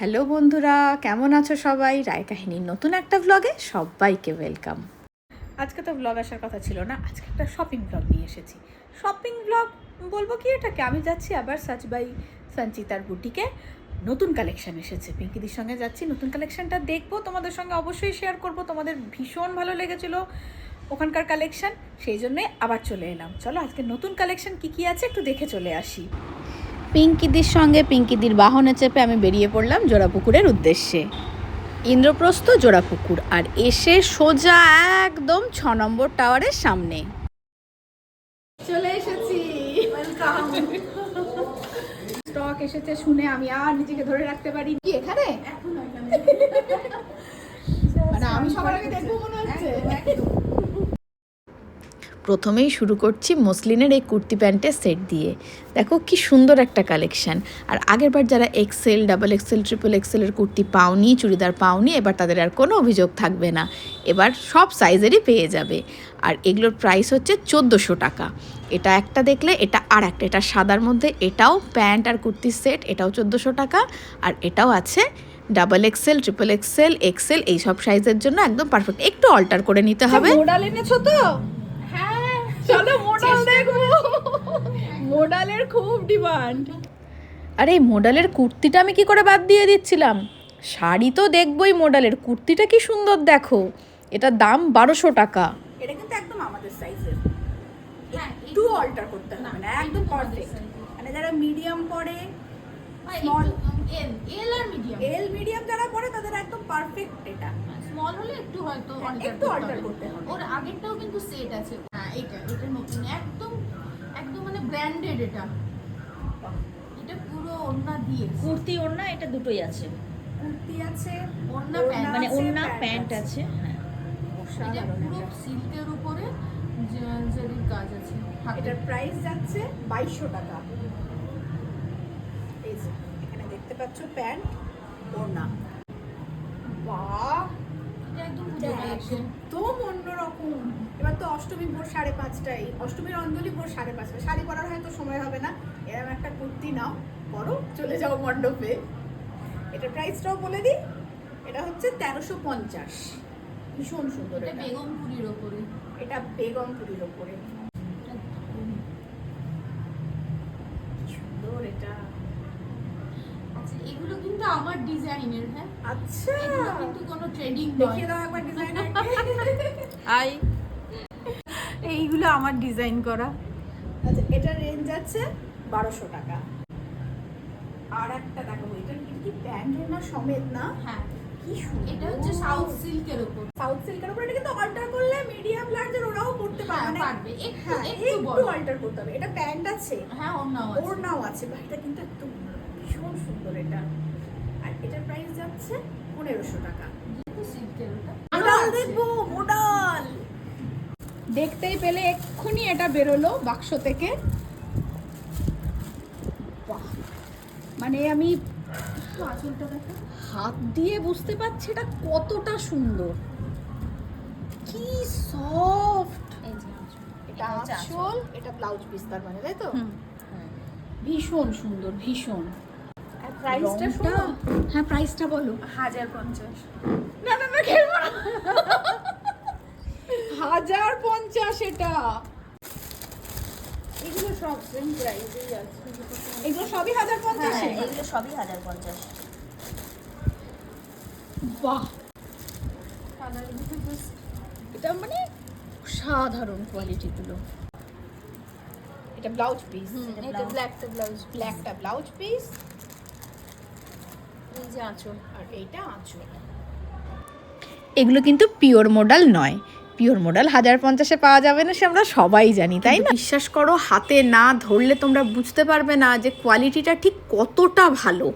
Hello বন্ধুরা, কেমন আছো সবাই? রায় কাহিনীর নতুন একটা ব্লগে সবাইকে ওয়েলকাম আজকে তো ব্লগ আসার কথা ছিল না, আজকে একটা শপিং ব্লগ নিয়ে এসেছি। শপিং ব্লগ বলব কি এটাকে? আমি যাচ্ছি আবার সাচ বাই সঞ্চিতার বুটিকে নতুন কালেকশন এসেছে। পিঙ্কিদির সঙ্গে যাচ্ছি, নতুন কালেকশনটা দেখব। তোমাদের সঙ্গে অবশ্যই শেয়ার করব। তোমাদের ভীষণ ভালো লেগেছিলো ওখানকার কালেকশন সেই জন্যে আবার চলে এলাম। চলো আজকে নতুন কালেকশন কি কি আছে একটু দেখে চলে আসি। পিঙ্কিদির সঙ্গে পিঙ্কিদির বাহনে চেপে আমি বেরিয়ে পড়লাম জোড়াপুকুরের উদ্দেশ্যে। ইন্দ্রপ্রস্থ জোড়াপুকুর আর এসে সোজা একদম ছ নম্বর টাওয়ারের সামনে। চলে এসেছি। স্টক এসেছে শুনে আমি আর নিজেকে ধরে রাখতে পারি। কি এখানে? মানে আমি সবার আগে দেখব মনে হচ্ছে। প্রথমেই শুরু করছি মসলিনের এই কুর্তি প্যান্টের সেট দিয়ে। দেখো কি সুন্দর একটা কালেকশন। আর আগেরবার যারা এক্সেল ডাবল এক্সেল ট্রিপল এক্সেলের কুর্তি পাওনি চুড়িদার পাওনি এবার তাদের আর কোনো অভিযোগ থাকবে না। এবার সব সাইজেরই পেয়ে যাবে। আর এগুলোর প্রাইস হচ্ছে চোদ্দোশো টাকা। এটা একটা দেখলে এটা আর একটা এটা সাদার মধ্যে এটাও প্যান্ট আর কুর্তির সেট এটাও চোদ্দোশো টাকা। আর এটাও আছে double XL triple XL XL এই সব সাইজের জন্য একদম পারফেক্ট একটু অল্টার করে নিতে হবে। মোডাল এনেছো তো? চলো মোডাল দেখব। মোডালের খুব ডিমান্ড আরে এই মডেলের কুর্তিটা আমি কি করে বাদ দিয়ে দিচ্ছিলাম? শাড়ি তো দেখবই মডেলের কুর্তিটা কি সুন্দর দেখো। এটার দাম বারোশো টাকা। এটা কিন্তু একদম আমাদের সাইজের একটু অল্টার করতে হবে না একদম পারফেক্ট মানে যারা মিডিয়াম পরে স্মল এল এল আর মিডিয়াম এল মিডিয়াম যারা পরে তাদের একদম পারফেক্ট এটা। স্মল হলে একটু হয়তো হ্যাঁ, একটু করতে করতে হবে। ওর আগেরটাও কিন্তু সেট আছে। হ্যাঁ এটা এটা নতুন একদম একদম মানে ব্র্যান্ডেড এটা। এটা পুরো ওন্না দিয়ে। কুর্তি ওড়না এটা দুটোই আছে। কুর্তি আছে ওড়না প্যান্ট মানে ওড়না প্যান্ট আছে। হ্যাঁ। এটা পুরো সিল্কের উপরে জ- কাজ আছে এটার প্রাইস যাচ্ছে বাইশশো টাকা। এখানে দেখতে পাচ্ছ প্যান্ট ওড়না। বাহ! একদম এটা অন্যরকম। এবার তো অষ্টমী ভোর সাড়ে পাঁচটায়। অষ্টমীর অঞ্জলি ভোর সাড়ে পাঁচটা শাড়ি পরার হয়তো সময় হবে না। এরকম একটা কুর্তি নাও পরো চলে যাও মণ্ডপে। এটার প্রাইসটাও বলে দিই। এটা হচ্ছে তেরোশো পঞ্চাশ। ভীষণ সুন্দর এটা এটা। বেগমপুরির ওপরে। এটা বেগমপুরির ওপরে। সুন্দর এটা। এগুলো কিন্তু আমার ডিজাইনের হ্যাঁ। আচ্ছা। এগুলো কিন্তু কোনো ট্রেডিং নয়। দেখিয়ে দাও একবার ডিজাইনারকে আই। এইগুলো আমার ডিজাইন করা। আচ্ছা এটার রেঞ্জ আছে বারোশো টাকা। আর একটা দেখো এটা কিন্তু কি প্যান্ট না সমেত না? হ্যাঁ। কি এটা হচ্ছে সাউথ সিল্কের ওপর। সাউথ সিল্কের উপর এটা কিন্তু অল্টার করলে মিডিয়াম লার্জের ওরাও করতে পারে। হ্যাঁ মানে পারবে। একটু হ্যাঁ একটু একটু অল্টার করতে হবে। এটা প্যান্ট আছে। হ্যাঁ ওড়নাও আছে। ওড়নাও আছে এটা কিন্তু একদম সুন্দর এটা। আর এটার প্রাইস যাচ্ছে পনেরোশো টাকা। মোডাল দেখব মোডাল। দেখতেই পেলে এক্ষুনি এটা বেরোলো বাক্স থেকে। মানে আমি হাত দিয়ে বুঝতে পারছি এটা কতটা সুন্দর। কি সফট। এটা আঁচল। আঁচল এটা ব্লাউজ পিস তার মানে তাই তো? ভীষণ সুন্দর ভীষণ। প্রাইসটা শোনো। হ্যাঁ প্রাইসটা বলো। হাজার পঞ্চাশ। না না না খেলব না। হাজার পঞ্চাশ এটা। এগুলো সব সেম প্রাইসেই আছে। এগুলো সবই হাজার পঞ্চাশ হ্যাঁ এগুলো সবই হাজার পঞ্চাশ। বাহ। কালারগুলো just এটা মানে সাধারণ কোয়ালিটি গুলো এটা ব্লাউজ পিস এটা ব্ল্যাকটা ব্লাউজ ব্ল্যাকটা ব্লাউজ পিস এই যে আঁচল আর এইটা আঁচল। এগুলো কিন্তু পিওর মডেল নয়। পিওর মডেল হাজার পঞ্চাশে পাওয়া যাবে না সে আমরা সবাই জানি তাই না? বিশ্বাস করো হাতে না ধরলে তোমরা বুঝতে পারবে না যে কোয়ালিটিটা ঠিক কতটা ভালো।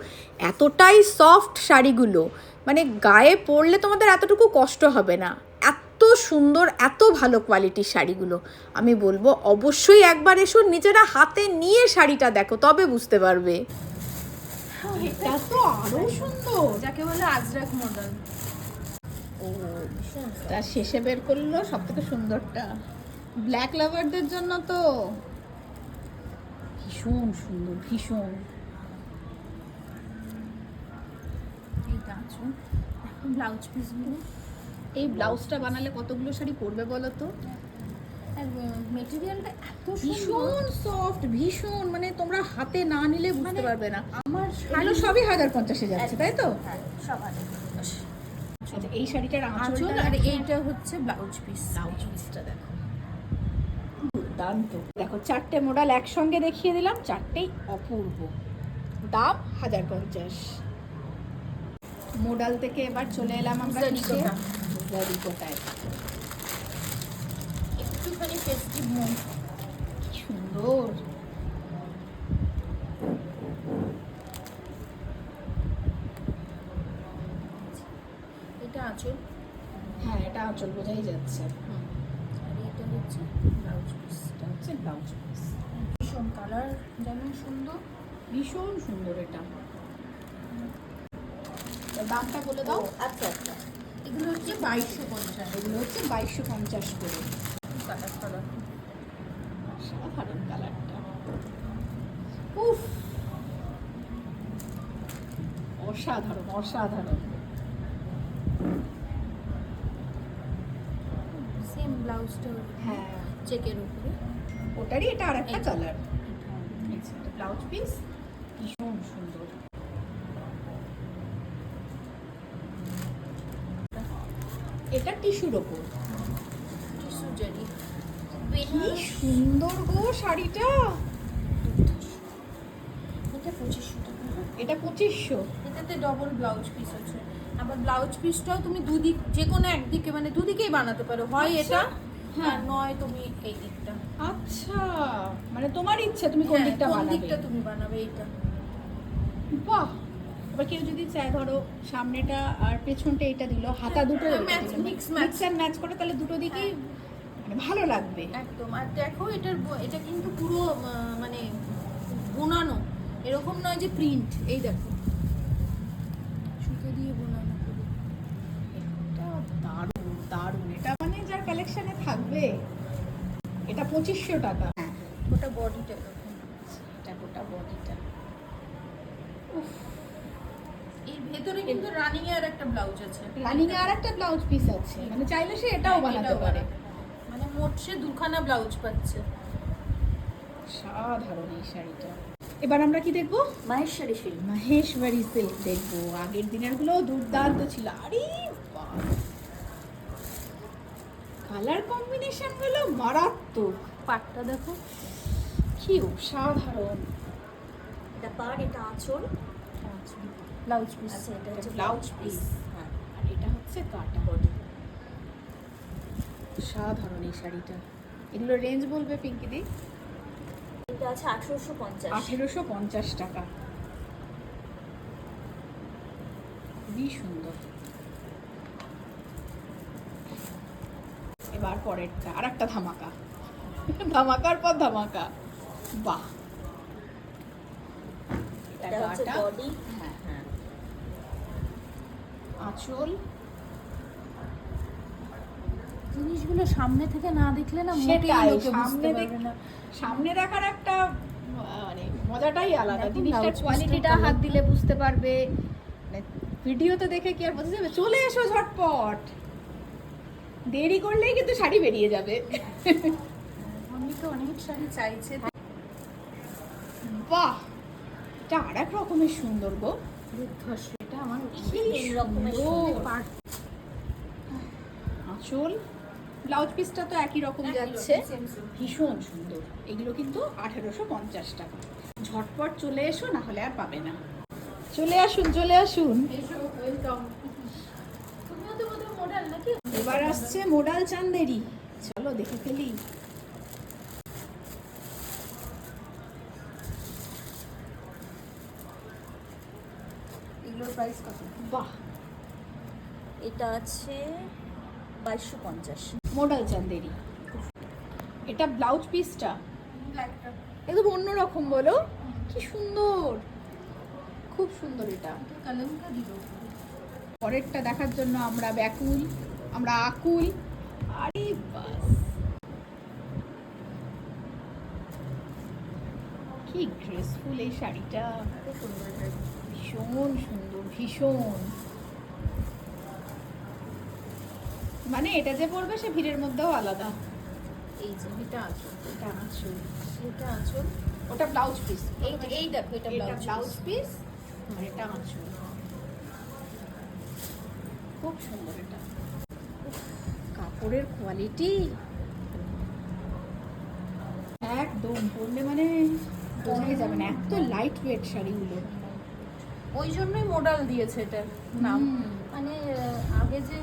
এতটাই সফট শাড়িগুলো। মানে গায়ে পরলে তোমাদের এতটুকু কষ্ট হবে না। এত সুন্দর এত ভালো কোয়ালিটির শাড়িগুলো। আমি বলব অবশ্যই একবার এসো নিজেরা হাতে নিয়ে শাড়িটা দেখো তবে বুঝতে পারবে। এটা তো আরও সুন্দর যাকে বলে আজরাক মডেল তার শেষে বের করল সব থেকে সুন্দরটা। ব্ল্যাক লাভারদের জন্য তো ভীষণ সুন্দর ভীষণ। আঁচল দেখো ব্লাউজ পিসগুলো এই ব্লাউজটা বানালে কতগুলো শাড়ি পরবে বলো তো? মেটেরিয়ালটা এত ভীষণ সফট ভীষণ। মানে তোমরা হাতে না নিলে বুঝতে মানে পারবে না। আমার এগুলো সবই হাজার পঞ্চাশে যাচ্ছে তাই তো? হ্যাঁ সব হাজার আচ্ছা এই শাড়িটার আঁচল আর এইটা হচ্ছে ব্লাউজ পিস ব্লাউজ পিসটা দেখো। দুর্দান্ত। দেখো চারটে মডেল একসঙ্গে দেখিয়ে দিলাম চারটেই অপূর্ব। দাম হাজার পঞ্চাশ। মোডাল থেকে এবার চলে এলাম আমরা জারিকোটা। একটুখানি ফেস্টিভ মুড কি সুন্দর। এটা আঁচল? হ্যাঁ এটা আঁচল বোঝাই যাচ্ছে। আর এটা হচ্ছে ব্লাউজ পিস এটা হচ্ছে ব্লাউজ পিস ভীষণ কালার যেমন সুন্দর। ভীষণ সুন্দর এটা। দামটা বলে দাও। আচ্ছা আচ্ছা। এগুলো হচ্ছে বাইশশো পঞ্চাশ। এগুলো হচ্ছে বাইশশো পঞ্চাশ করে। কালার সাধারণ কালারটা উফ! অসাধারণ অসাধারণ। সেম ব্লাউজটা হ্যাঁ। চেকের উপরে। ওটারই এটা আর একটা কালার ব্লাউজ পিস ভীষণ সুন্দর। এটা টিস্যুর ওপর কি সুন্দর গো শাড়িটা। এটা পঁচিশশো টাকা। এটা পঁচিশশো। এটাতে ডবল ব্লাউজ পিস আছে। আবার ব্লাউজ পিসটাও তুমি দুদিক যে কোনো একদিকে মানে দুদিকেই বানাতে পারো। হয় এটা হ্যাঁ। নয় তুমি এই দিকটা। আচ্ছা। মানে তোমার ইচ্ছা তুমি কোন হ্যাঁ, দিকটা বানাবে? দিকটা তুমি বানাবে এইটা। বাহ! এবার কেউ যদি চায় ধরো সামনেটা আর পেছনটা এটা দিল হাতা দুটো হ্যাঁ, mix মিক্স অ্যান্ড ম্যাচ করে তাহলে দুটো দিকেই মানে ভালো লাগবে। একদম। আর দেখো এটার এটা কিন্তু পুরো মানে বোনানো। এরকম নয় যে প্রিন্ট এই দেখো। সুতো দিয়ে বোনানো এটা দারুণ দারুণ। এটা মানে যার কালেকশনে থাকবে এটা পঁচিশশো টাকা। হ্যাঁ। ওটা বডিটা এরকম এটা গোটা বডিটা এই ভেতরে কিন্তু রানিং এর একটা ব্লাউজ আছে। রানিং এ আর একটা ব্লাউজ পিস আছে। মানে চাইলে সে এটাও হ্যাঁ, বানাতে পারে। মোট সে দুখানা ব্লাউজ পাচ্ছে। সাধারণ এই শাড়িটা। এবার আমরা কি দেখব? মাহেশ্বরী শিল্প মহেশবাড়ি সিল্ক দেখব। আগের দিনেরগুলো দুর্দান্ত ছিল। আরে কালার কম্বিনেশনগুলো মারাত্মক। পাটটা দেখো। কি অসাধারণ। এটা পার এটা আঁচল। ব্লাউজ পিস আচ্ছা এটা হচ্ছে ব্লাউজ পিস হ্যাঁ। আর এটা হচ্ছে কাটা। বডি। সাধারণ এই শাড়িটা। এগুলো রেঞ্জ বলবে পিঙ্কি দি? এটা আছে আঠারোশো পঞ্চাশ। আঠেরোশো পঞ্চাশ টাকা। খুবই সুন্দর। এবার পরেরটা আর একটা ধামাকা। ধামাকার পর ধামাকা। বাহ। এটা হচ্ছে বডি হ্যাঁ হ্যাঁ। আঁচল? জিনিসগুলো সামনে থেকে না দেখলে না মোটেই লোকে বুঝতে সামনে পারবে না। সামনে দেখার একটা মানে মজাটাই আলাদা জিনিসটার কোয়ালিটিটা হাত দিলে বুঝতে পারবে। মানে ভিডিওতে দেখে কি আর বোঝা যাবে? চলে এসো ঝটপট। দেরি করলেই কিন্তু শাড়ি বেরিয়ে যাবে। অনেকে অনেক শাড়ি চাইছে। বাহ! এটা আর এক রকমের সুন্দর গো। এটা আমার কি রকমের। পাট আঁচল? ব্লাউজ পিসটা তো একই রকম যাচ্ছে। ভীষণ সুন্দর। এগুলো কিন্তু আঠেরোশো পঞ্চাশ টাকা। ঝটপট চলে এসো না হলে আর পাবে না। চলে আসুন চলে আসুন। এবার আসছে মোডাল চান্দেরি। চলো দেখে ফেলি। এগুলোর প্রাইস কত? বাহ। এটা আছে বাইশশো পঞ্চাশ। মোডাল চান্দেরি এটা ব্লাউজ পিসটা একদম অন্যরকম বলো। কি সুন্দর। খুব সুন্দর এটা। পরেরটা দেখার জন্য আমরা ব্যাকুল আমরা আকুল। আরে বাস। কি গ্রেসফুল এই শাড়িটা। সুন্দর ভীষণ সুন্দর ভীষণ। মানে এটা যে পড়বে সে ভিড়ের মধ্যেও আলাদা। এই যে এটা আঁচল। এটা আঁচল। এটা আঁচল। ওটা ব্লাউজ পিস এই এই দেখো এটা এটা ব্লাউজ পিস আর এটা আঁচল। খুব সুন্দর এটা। কাপড়ের কোয়ালিটি একদম পরলে মানে বোঝাই যাবে না এত লাইট ওয়েট শাড়িগুলো। ওই জন্যই মডাল দিয়েছে এটার নাম। মানে আগে যে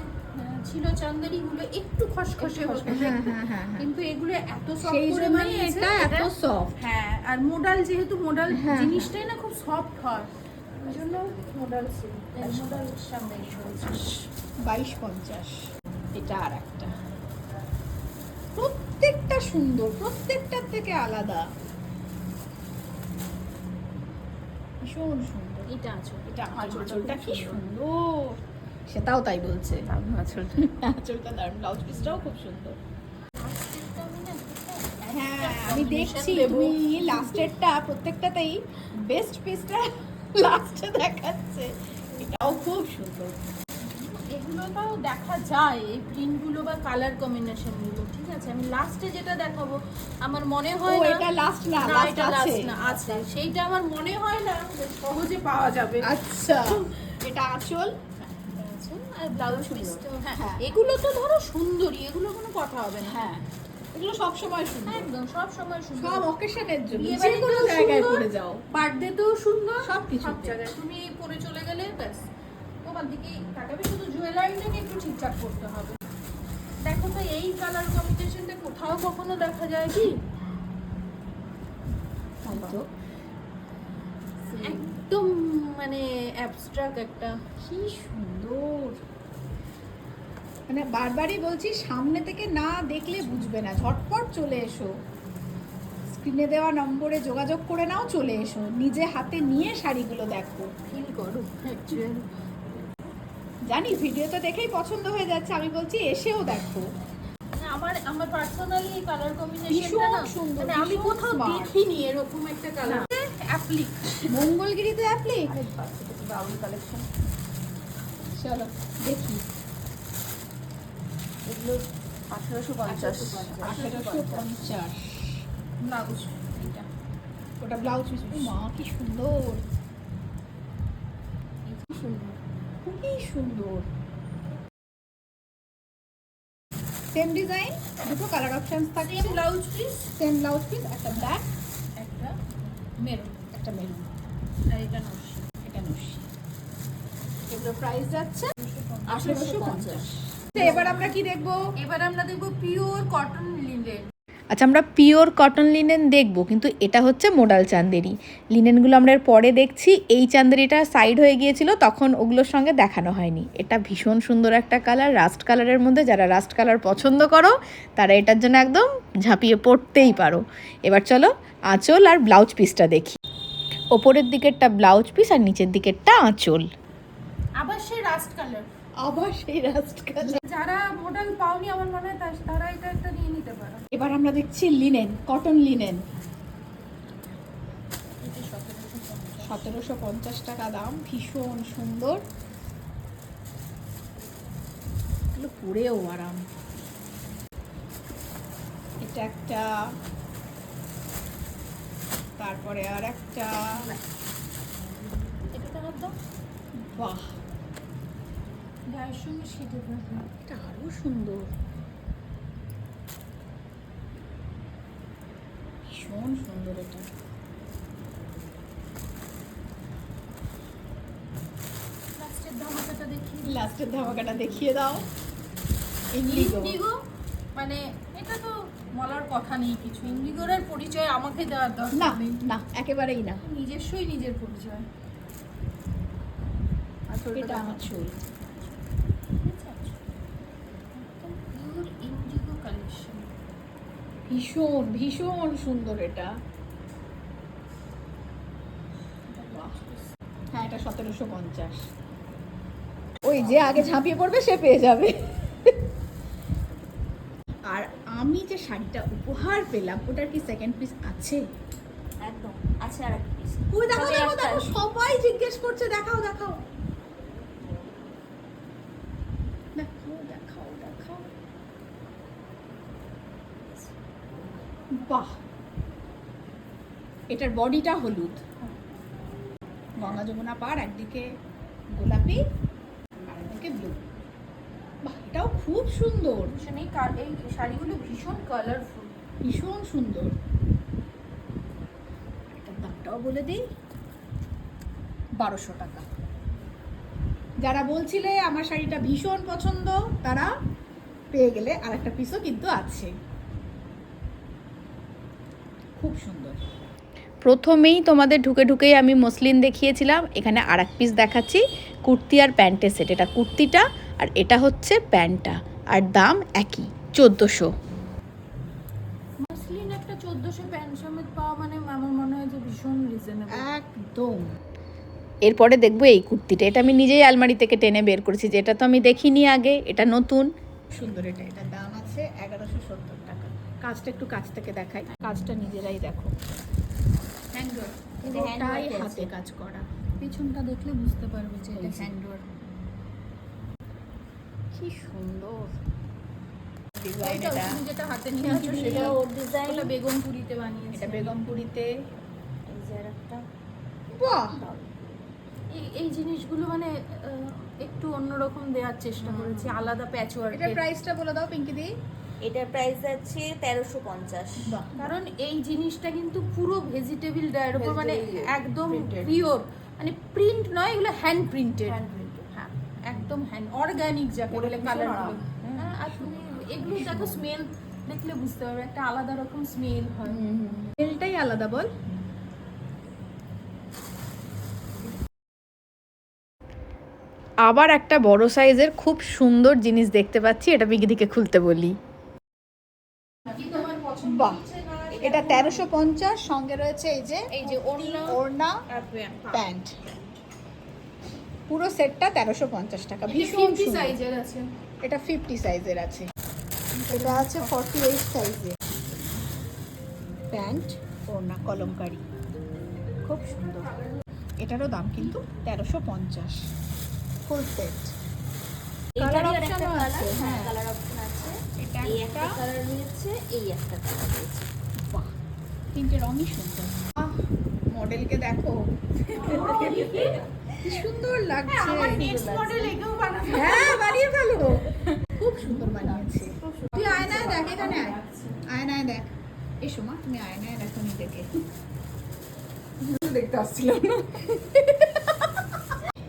ছিল চান্দারি গুলো একটু খসখসে হ্যাঁ। হ্যাঁ হ্যাঁ। কিন্তু এগুলো এত সফট করে বানিয়েছে এটা এত সফট হ্যাঁ আর মোডাল যেহেতু মোডাল জিনিসটাই না খুব সফট হয়। ওই জন্য মোডাল ছিল। মোডাল সামনে বাইশ পঞ্চাশ। এটা আর একটা। প্রত্যেকটা সুন্দর প্রত্যেকটার থেকে আলাদা। ভীষণ সুন্দর। এটা আঁচল। এটা আঁচলটা কি সুন্দর। সুন্দর সেটাও তাই বলছে। আঁচলটা আঁচলটা দারুণ ব্লাউজ পিসটাও খুব সুন্দর। আমি হ্যাঁ আমি দেখছি তুমি লাস্টেরটা প্রত্যেকটাতেই বেস্ট পিসটা লাস্টে দেখাচ্ছে। এটাও খুব সুন্দর। এগুলো তাও দেখা যায় এই প্রিন্টগুলো বা কালার কম্বিনেশনগুলো ঠিক আছে? আমি লাস্টে যেটা দেখাবো আমার মনে হয় না এটা লাস্ট না এটা লাস্ট না আছে। সেইটা আমার মনে হয় না সহজে পাওয়া যাবে। আচ্ছা। এটা আর ব্লাউজ হ্যাঁ। হ্যাঁ। এগুলো তো ধরো সুন্দরী এগুলো কোনো কথা হবে না। হ্যাঁ। এগুলো সব সময় সুন্দর। একদম সব সময় সব অকেশনের জন্য। যে কোনো জায়গায় পরে যাও। বার্থডেতেও সুন্দর সব কিছুতে। সব জায়গায়। তুমি পরে চলে গেলে ব্যাস। তোমার দিকে তাকাবে শুধু জুয়েলারিটাকে একটু ঠিকঠাক করতে হবে। দেখো তো এই কালার কম্বিনেশনটা কোথাও কখনো দেখা যায় কি? তো। একদম মানে অ্যাবস্ট্রাক্ট একটা। কি সুন্দর। মানে বারবারই বলছি সামনে থেকে না দেখলে বুঝবে না। ঝটপট চলে এসো। স্ক্রিনে দেওয়া নম্বরে যোগাযোগ করে নাও চলে এসো। নিজে হাতে নিয়ে শাড়িগুলো দেখো। ফিল করো জানি ভিডিও তো দেখেই পছন্দ হয়ে যাচ্ছে। আমি বলছি এসেও দেখো। আমার আমার পার্সোনালি এই কালার কম্বিনেশনটা না সুন্দর, মানে আমি কোথাও দেখিনি এরকম একটা কালার অ্যাপ্লিক মঙ্গলগিরিতে অ্যাপ্লিক ব্রাউন কালেকশন চলো দেখি। এগুলো আঠারোশো পঞ্চাশ। আঠেরোশো পঞ্চাশ। ব্লাউজ এটা ওটা ব্লাউজ পিস। মা কি সুন্দর। সুন্দর। খুবই সুন্দর। সেম ডিজাইন দুটো কালার অপশনস থাকে। Same blouse piece same blouse piece একটা ব্ল্যাক একটা মেরুন। একটা মেরুন। আর এটা নকশি। এটা নস্যি এগুলো প্রাইস যাচ্ছে আঠেরোশো পঞ্চাশ। এবার আমরা কি দেখব? এবার আমরা দেখব পিওর কটন লিনেন আচ্ছা আমরা পিওর কটন লিনেন দেখব কিন্তু এটা হচ্ছে মোডাল চান্দেরি। লিনেনগুলো আমরা পরে দেখছি। এই চান্দেরিটা সাইড হয়ে গিয়েছিল তখন ওগুলোর সঙ্গে দেখানো হয়নি। এটা ভীষণ সুন্দর একটা কালার রাস্ট কালারের মধ্যে। যারা রাস্ট কালার পছন্দ করো তারা এটার জন্য একদম ঝাঁপিয়ে পড়তেই পারো। এবার চলো আঁচল আর ব্লাউজ পিসটা দেখি। ওপরের দিকেরটা ব্লাউজ পিস আর নিচের দিকেরটা আঁচল। আবার সেই রাস্ট কালার আবার সেই রাস্ট কালার যারা মডেল পাওনি আমার মনে হয় তা- তারা এটা একটা নিয়ে নিতে পারো। এবার আমরা দেখছি লিনেন কটন লিনেন সতেরোশো পঞ্চাশ টাকা দাম ভীষণ সুন্দর। এগুলো পরেও আরাম। এটা একটা তারপরে আর একটা। এটা তো বাহ! গায়ের সঙ্গে সেটে যাবে এটা আরও সুন্দর। ভীষণ সুন্দর এটা। লাস্টের ধামাকাটা দেখি লাস্টের ধামাকাটা দেখিয়ে দাও। ইন্ডিগো। মানে এটা তো বলার কথা নেই কিছু। ইন্ডিগোর আর পরিচয় আমাকে দেওয়ার না দরকার নেই। না একেবারেই না। নিজস্বই নিজের পরিচয়। এটা আঁচল পিওর ইন্ডিগো কালেকশন ভীষণ ভীষণ সুন্দর এটা। হ্যাঁ এটা সতেরোশো পঞ্চাশ। ওই যে আগে ঝাঁপিয়ে পড়বে সে পেয়ে যাবে। আর আমি যে শাড়িটা উপহার পেলাম ওটার কি সেকেন্ড পিস আছে? একদম আছে আর একটা পিস ওই দেখো দেখো দেখো সবাই জিজ্ঞেস করছে দেখাও দেখাও। বাহ। এটার বডিটা হলুদ। গঙ্গা যমুনা পার একদিকে গোলাপি আর একদিকে ব্লু বাহ এটাও খুব সুন্দর। ভীষণ এই এই শাড়িগুলো ভীষণ কালারফুল ভীষণ সুন্দর। এটার দামটাও বলে দিই বারোশো টাকা। যারা বলছিলে আমার শাড়িটা ভীষণ পছন্দ তারা পেয়ে গেলে আর একটা পিসও কিন্তু আছে। সুন্দর। প্রথমেই তোমাদের ঢুকে ঢুকেই আমি মসলিন দেখিয়েছিলাম এখানে আর এক পিস দেখাচ্ছি কুর্তি আর প্যান্টের সেট এটা কুর্তিটা আর এটা হচ্ছে প্যান্টটা আর দাম একই চোদ্দোশো। মাসলিন একটা চোদ্দোশো প্যান্ট সমেত পাওয়া মানে আমার মনে হয় যে ভীষণ রিজনেবল একদম। এরপরে দেখব এই কুর্তিটা এটা আমি নিজেই আলমারি থেকে টেনে বের করেছি যেটা তো আমি দেখিনি আগে এটা নতুন। সুন্দর এটা এটার দাম আছে এগারোশো কাজটা একটু কাছ থেকে দেখাই। কাজটা নিজেরাই দেখো। পুরোটাই হাতে কাজ করা। পিছনটা দেখলে বুঝতে পারবে যে এটা হ্যান্ডওয়ার কি সুন্দর। ওইটা ডিজাইন এটা। তুমি যেটা হাতে নিয়ে আছো সেটা ওর ডিজাইন ওটা বেগমপুরিতে বানিয়েছে। এটা বেগমপুরিতে এই যে একটা বাহ! এই- এই জিনিসগুলো মানে একটু অন্যরকম দেওয়ার চেষ্টা করেছি। আলাদা প্যাচ এটার প্রাইসটা বলে দাও পিঙ্কি দি। এটার প্রাইস আছে তেরোশো পঞ্চাশ। কারণ এই জিনিসটা কিন্তু পুরো ভেজিটেবল ডায়ের উপর মানে একদম. পিওর মানে প্রিন্ট নয় এগুলো হ্যান্ড প্রিন্টেড. হ্যাঁ একদম হ্যান্ড অর্গানিক যাকে বলে কালার হ্যাঁ আর তুমি এগুলো দেখো স্মেল দেখলে বুঝতে পারবে একটা আলাদা রকম স্মেল হয়। স্মেলটাই আলাদা বল। আবার একটা বড় সাইজের খুব সুন্দর জিনিস দেখতে পাচ্ছি এটা বিগিদিকে খুলতে বলি। বাহ এটা তেরোশো পঞ্চাশ সঙ্গে রয়েছে এই যে এই যে ওড়না ওড়না প্যান্ট। পুরো সেটটা তেরোশো পঞ্চাশ টাকা ভীষণ সাইজের আছে। এটা ফিফটি সাইজের আছে। এটা আছে ফর্টি এইট সাইজে প্যান্ট ওড়না কলমকারি। খুব সুন্দর। এটারও দাম কিন্তু তেরোশো পঞ্চাশ। ফুল সেট কালার আছে, হ্যাঁ হ্যাঁ। কালার অপশন আছে এটা এই একটা একটা কালার রয়েছে এই একটা কালার রয়েছে। বাহ তিনটে রঙই সুন্দর। মডেলকে দেখো। কি সুন্দর লাগছে। বানাবো হ্যাঁ বানিয়ে ফেলো। খুব সুন্দর বানিয়েছে। তুই আয়নায় দেখ এখানে আয়। আয়নায় দেখ। এসো মা তুমি আয়নায় দেখো নিজেকে। দেখতে আসছিলাম। না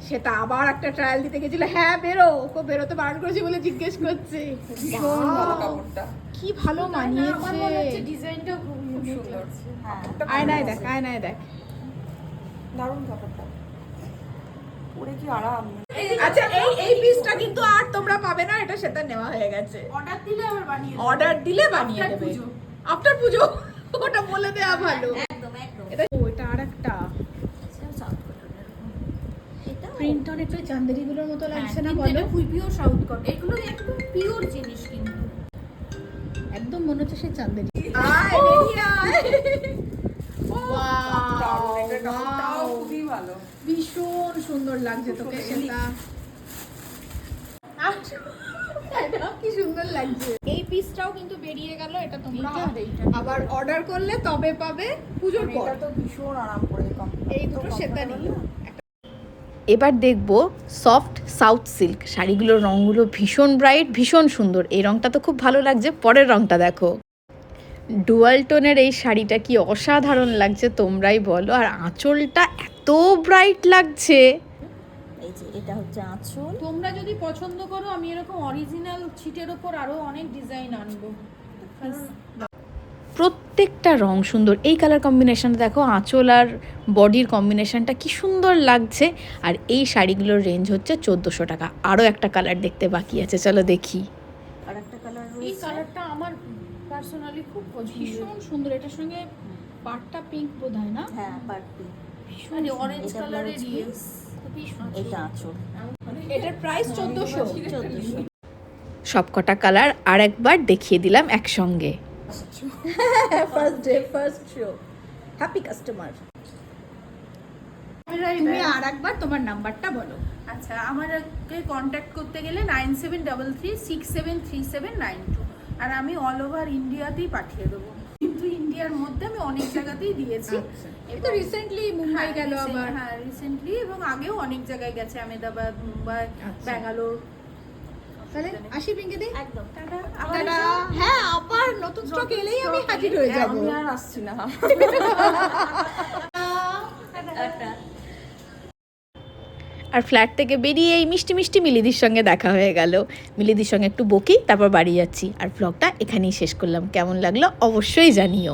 সেটা আবার একটা ট্রায়াল দিতে গেছিল। হ্যাঁ বেরো ওকে বেরোতে বারণ করেছি বলে জিজ্ঞেস করছে। ভীষণ ভালো কাপড়টা। কি ভালো মানিয়েছে। ডিজাইনটা খুব সুন্দর। হ্যাঁ আয়নায় দেখ আয়নায় দেখ। দারুণ কাপড়টা। পরে কি আরাম। আচ্ছা এই এই পিসটা কিন্তু আর তোমরা পাবে না এটা সেটা নেওয়া হয়ে গেছে। অর্ডার দিলে আবার বানিয়ে। অর্ডার দিলে বানিয়ে দেবে। পুজো। আফটার পুজো ওটা বলে দেওয়া ভালো একদম একদম এটা ও এটা আরেকটা সাউথ কটনের এটা প্রিন্ট অন একটু চান্দেরিগুলোর মতো লাগছে না হ্যাঁ, বলো? ফুল পিওর সাউথ কট এগুলো একদম পিওর জিনিস কিন্তু। একদম মনে হচ্ছে সেই চান্দেরি। ভীষণ সুন্দর লাগছে তোকে সেটা। কি সুন্দর লাগছে। এই পিসটাও কিন্তু বেরিয়ে গেল এটা তোমরা। আবার অর্ডার করলে তবে পাবে পুজোর পর এটা তো ভীষণ আরাম করে এই দুটো সেটা একটা এবার দেখব সফট সাউথ সিল্ক শাড়িগুলোর রঙগুলো ভীষণ ব্রাইট ভীষণ সুন্দর। এই রঙটা তো খুব ভালো লাগছে পরের রঙটা দেখো। ডুয়াল টোনের এই শাড়িটা কি অসাধারণ লাগছে তোমরাই বলো। আর আঁচলটা এত ব্রাইট লাগছে। এই যে এটা হচ্ছে আঁচল। তোমরা যদি পছন্দ করো আমি এরকম অরিজিনাল ছিটের ওপর আরও অনেক ডিজাইন আনব। কারণ প্রত্যেকটা রং সুন্দর। এই কালার কম্বিনেশনটা দেখো আঁচল আর বডির কম্বিনেশনটা কি সুন্দর লাগছে। আর এই শাড়িগুলোর রেঞ্জ হচ্ছে চোদ্দোশো টাকা। আরও একটা কালার দেখতে বাকি আছে চলো দেখি। আর একটা কালার এই কালারটা আমার পার্সোনালি খুব ভীষণ সুন্দর। এটার সঙ্গে পাটটা পিঙ্ক বোধ হয় না হ্যাঁ পার্টি মানে অরেঞ্জ কালারের blouse piece, খুবই সুন্দর। এটা আঁচল। এটার প্রাইস চোদ্দোশো। চোদ্দশো। সবকটা কালার আর একবার দেখিয়ে দিলাম একসঙ্গে। First day first show happy customer তুমি আর একবার তোমার নাম্বারটা বলো। আচ্ছা আমাকে কন্ট্যাক্ট করতে গেলে nine seven double three six seven three seven nine two আর আমি অল ওভার ইন্ডিয়াতেই পাঠিয়ে দেবো। কিন্তু ইন্ডিয়ার মধ্যে আমি অনেক জায়গাতেই দিয়েছি। এই তো রিসেন্টলি মুম্বাই গেল আবার। হ্যাঁ রিসেন্টলি এবং আগেও অনেক জায়গায় গেছে আহমেদাবাদ মুম্বাই আচ্ছা। ব্যাঙ্গালোর। তাহলে আসি পিঙ্কি দি একদম। টাটা। হ্যাঁ আবার নতুন স্টক এলেই আমি হাজির হয়ে যাব। আমি আর আসছি না। আর ফ্ল্যাট থেকে বেরিয়ে এই মিষ্টি মিষ্টি মিলিদির সঙ্গে দেখা হয়ে গেল। মিলিদির সঙ্গে একটু বকি তারপর বাড়ি যাচ্ছি। আর ব্লগটা এখানেই শেষ করলাম। কেমন লাগল অবশ্যই জানিও।